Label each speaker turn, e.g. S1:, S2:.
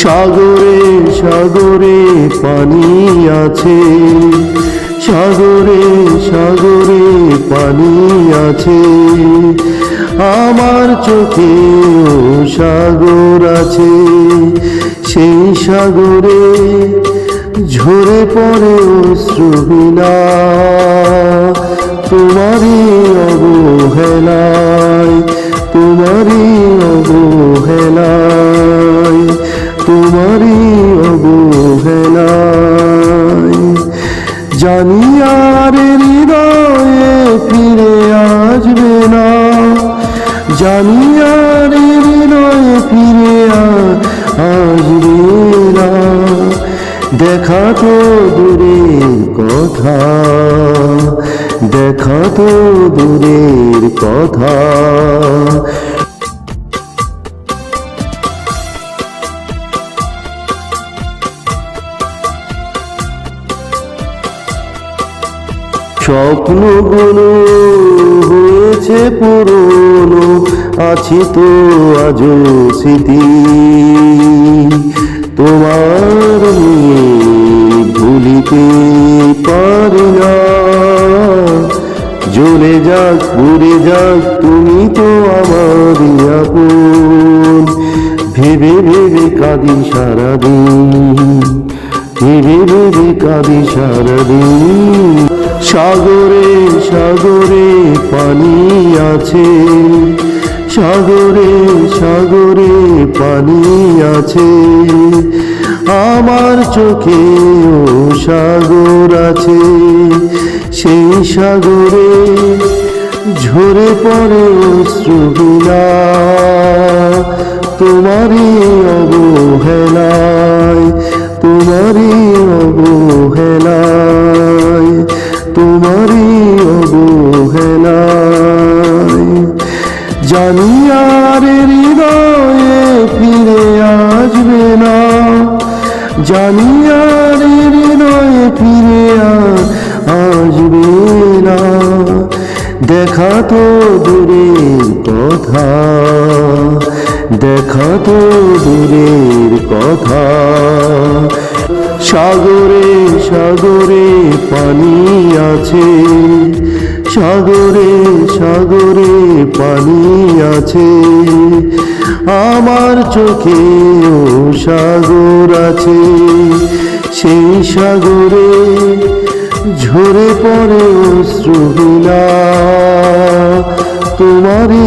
S1: সাগরে সাগরে পানি আছে। সাগরে সাগরে পানি আছে। আমার চোখেও সাগর আছে। সেই সাগরে ঝরে পড়ে অশ্রুবিনা তোমারই অবহেলায় না দেখা তো দূরের কথা দেখা তো দূরের কথা। স্বপ্নগুলো হয়েছে পুরনো আছি তো আজও স্মৃতি। তোমার ভুলিতে পারি না। জ্বলে যাক ঘুরে যাক, তুমি তো আমার আপন। ভেবে ভেবে কাঁদি সারাদিন, ভেবে ভেবে কাঁদি সারাদিন। সাগরে সাগরে পানি আছে। সাগরে সাগরে পানি আছে। আমার চোখেও সাগর আছে। সেই সাগরে ঝরে পড়ে অশ্রুবিনা তোমারই অবহেলায় তোমারই অবহেলায়। জানি আর হৃদয়ে ফিরে আসবে না। জানি আর হৃদয়ে ফিরে আসবে না। দেখা তো দূরের কথা, দেখা তো দূরের কথা। সাগরে সাগরে পানি আছে সাগরে সাগরে পানি আছে। আমার চোখে ও সাগর আছে। সেই সাগরে ঝরে পড়ে অশ্রুবিনা তোমারই